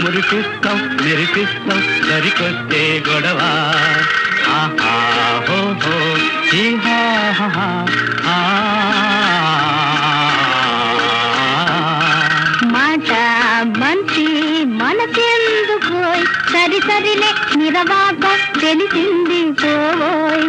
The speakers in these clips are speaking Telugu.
మురిపిస్తాం మెరిపిస్తాం సరికొచ్చే గొడవ. ఆహా హో హో హా హా ఆ. మాట మంచి మనకెందుకోయ్? సరి సరిలే నిరవాక తెలిసింది పోయ్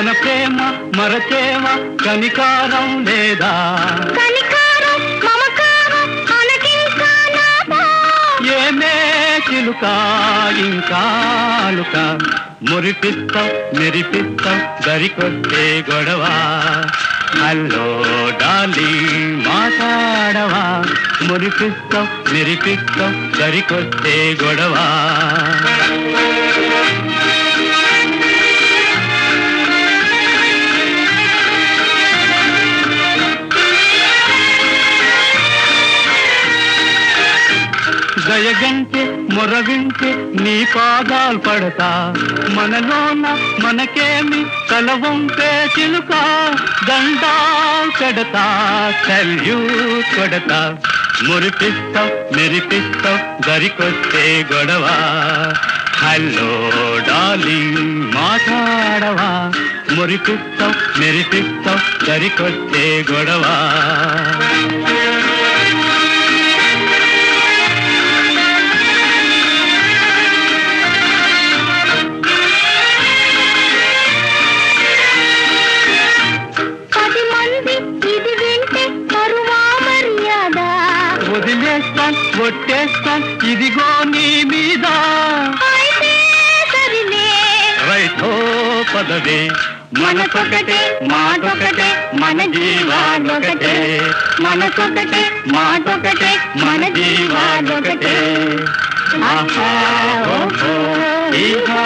మన ప్రేమ మరచేమ కనికారం లేదా? ఏమే చిలుక ఇంకాలుక మురిపిస్తాం మెరిపిస్తాం దరికొచ్చే గొడవ. హలో డాలి మాట్లాడవా? మురిపిస్తాం మెరిపిస్తాం దరికొచ్చే గొడవ. దయగంటే మొరవింటే నీ పాదాలు పడతా. మనలోన మనకేమి తల వంపే చిలుక దండా కడతా కల్యూ కొడతా. మురిపిస్తాం మెరిపిస్తాం దరికొస్తే గొడవ. హలో డార్లింగ్ మాట్లాడవా? మురిపిస్తాం మెరిపిస్తాం దరికొచ్చే గొడవ. వదిలేస్తాం ఒట్టేస్తాం ఇదిగో నీ మీద. రైతో పదవే. మనకొకటే మాటొకటే మన జీవాలొకటే మనకొకటే మాటొకటే మన జీవాలొకటే ఆహా ఓహో ఈహా.